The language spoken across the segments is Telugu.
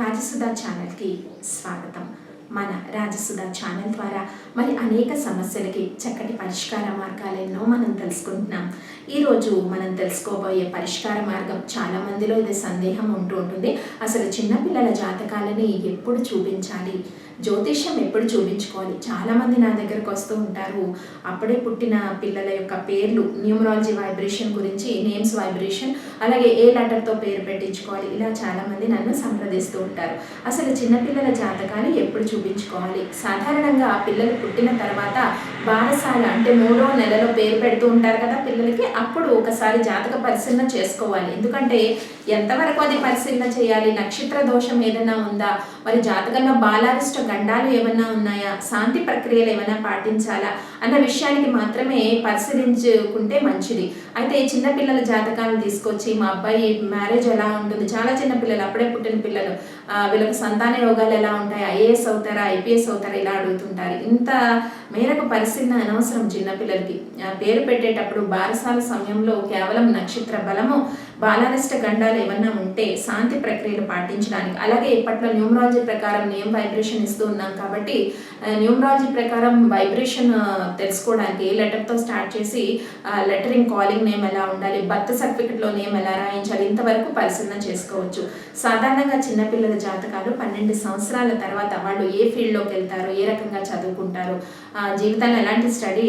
రాజసుధ ఛానల్కి స్వాగతం. మన రాజసుధ ఛానల్ ద్వారా మరి అనేక సమస్యలకి చక్కటి పరిష్కార మార్గాలు ఎన్నో మనం తెలుసుకుంటున్నాం. ఈరోజు మనం తెలుసుకోబోయే పరిష్కార మార్గం చాలా మందిలో ఇది సందేహం ఉంటూ ఉంటుంది. అసలు చిన్నపిల్లల జాతకాలని ఎప్పుడు చూపించాలి? జ్యోతిష్యం ఎప్పుడు చూపించుకోవాలి? చాలామంది నా దగ్గరకు వస్తూ ఉంటారు. అప్పుడే పుట్టిన పిల్లల యొక్క పేర్లు న్యూమరాలజీ వైబ్రేషన్ గురించి నేమ్స్ వైబ్రేషన్ అలాగే ఏ లెటర్తో పేరు పెట్టించుకోవాలి? ఇలా చాలామంది నన్ను సంప్రదిస్తూ ఉంటారు. అసలు చిన్నపిల్లల జాతకాలు ఎప్పుడు చూపించుకోవాలి? సాధారణంగా పిల్లలు పుట్టిన తర్వాత బారసాల అంటే మూడో నెలలో పేరు పెడుతూ ఉంటారు కదా పిల్లలకి అప్పుడు ఒకసారి జాతక పరిశీలన చేసుకోవాలి. ఎందుకంటే ఎంతవరకు అది పరిశీలన చేయాలి? నక్షత్ర దోషం ఏదైనా ఉందా? మరి జాతకంలో బాలారిష్ట గండాలు ఏమైనా ఉన్నాయా? శాంతి ప్రక్రియలు ఏమైనా పాటించాలా? అన్న విషయానికి మాత్రమే పరిశీలించుకుంటే మంచిది. అయితే చిన్నపిల్లల జాతకాలను తీసుకొచ్చి మా అబ్బాయి మ్యారేజ్ ఎలా ఉంటుంది? చాలా చిన్న పిల్లలు అప్పుడే పుట్టిన పిల్లలు. వీళ్ళకి సంతాన యోగాలు ఎలా ఉంటాయి? ఐఏఎస్ అవుతారా? ఐపీఎస్ అవుతారా? ఇలా అడుగుతుంటారు. ఇంత మేరకు పరిశీలన అనవసరం చిన్నపిల్లలకి. ఆ, పేరు పెట్టేటప్పుడు బారసాల సమయంలో కేవలం నక్షత్ర బలము బాలారిష్ట గండాలు ఏమన్నా ఉంటే శాంతి ప్రక్రియలు పాటించడానికి. అలాగే ఇప్పట్లో న్యూమరాలజీ ప్రకారం నేమ్ వైబ్రేషన్ ఇస్తూ ఉన్నాం కాబట్టి న్యూమరాలజీ ప్రకారం వైబ్రేషన్ తెలుసుకోవడానికి ఏ లెటర్తో స్టార్ట్ చేసి లెటరింగ్ కాలింగ్ నేమ్ ఎలా ఉండాలి బర్త్ సర్టిఫికెట్లో నేమ్ ఎలా రాయించాలి ఇంతవరకు పరిశీలన చేసుకోవచ్చు. సాధారణంగా చిన్నపిల్లల జాతకాలు పన్నెండు సంవత్సరాల తర్వాత వాళ్ళు ఏ ఫీల్డ్లోకి వెళ్తారు ఏ రకంగా చదువుకుంటారు జీవితాన్ని ఎలాంటి స్టడీ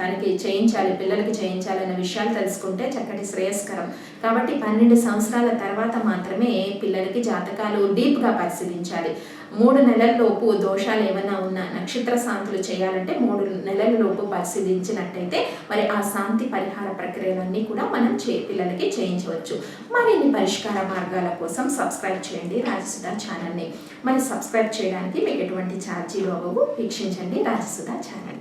తనకి చేయించాలి పిల్లలకి చేయించాలి అనే విషయాలు తెలుసుకుంటే చక్కటి శ్రేయస్కరం. కాబట్టి పన్నెండు సంవత్సరాల తర్వాత మాత్రమే పిల్లలకి జాతకాలు డీప్గా పరిశీలించాలి. మూడు నెలల్లోపు దోషాలు ఏమైనా ఉన్నా నక్షత్ర శాంతులు చేయాలంటే మూడు నెలల లోపు పరిశీలించినట్టయితే మరి ఆ శాంతి పరిహార ప్రక్రియలన్నీ కూడా మనం చే పిల్లలకి చేయించవచ్చు. మరిన్ని పరిష్కార మార్గాల కోసం సబ్స్క్రైబ్ చేయండి రాజసుధా ఛానల్ని. మరి సబ్స్క్రైబ్ చేయడానికి మీకు ఎటువంటి ఛార్జీలు అవ్వవు. వీక్షించండి రాజసుధా ఛానల్